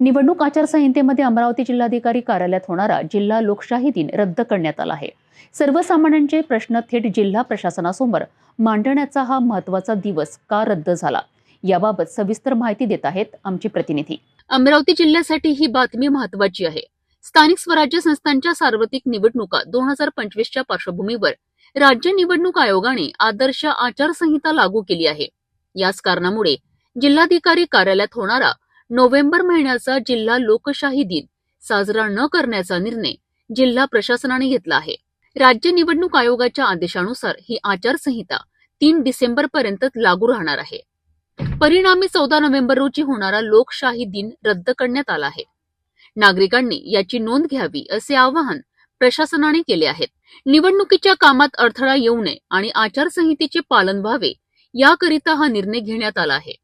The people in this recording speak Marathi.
निवडणूक आचारसंहितेमध्ये अमरावती जिल्हाधिकारी कार्यालयात होणारा जिल्हा लोकशाही दिन रद्द करण्यात आला आहे. सर्वसामान्यांचे प्रश्न थेट जिल्हा प्रशासनासमोर मांडण्याचा हा महत्त्वाचा दिवस का रद्द झाला? याबाबत सविस्तर माहिती देत आहेत आमचे प्रतिनिधी. अमरावती जिल्ह्यासाठी ही बातमी महत्वाची आहे. स्थानिक स्वराज्य संस्थांच्या सार्वत्रिक निवडणुका दोन हजार पंचवीसच्या पार्श्वभूमीवर राज्य निवडणूक आयोगाने आदर्श आचारसंहिता लागू केली आहे. याच कारणामुळे जिल्हाधिकारी कार्यालयात होणारा नोव्हेंबर महिन्याचा जिल्हा लोकशाही दिन साजरा न करण्याचा निर्णय जिल्हा प्रशासनाने घेतला आहे. राज्य निवडणूक आयोगाच्या आदेशानुसार ही आचारसंहिता तीन डिसेंबर पर्यंत लागू राहणार आहे. परिणामी चौदा नोव्हेंबर रोजी होणारा लोकशाही दिन रद्द करण्यात आला आहे. नागरिकांनी याची नोंद घ्यावी असे आवाहन प्रशासनाने केले आहे निवडणुकीच्या कामात अडथळा येऊ नये आणि आचारसंहितेचे पालन व्हावे याकरिता हा निर्णय घेण्यात आला आहे.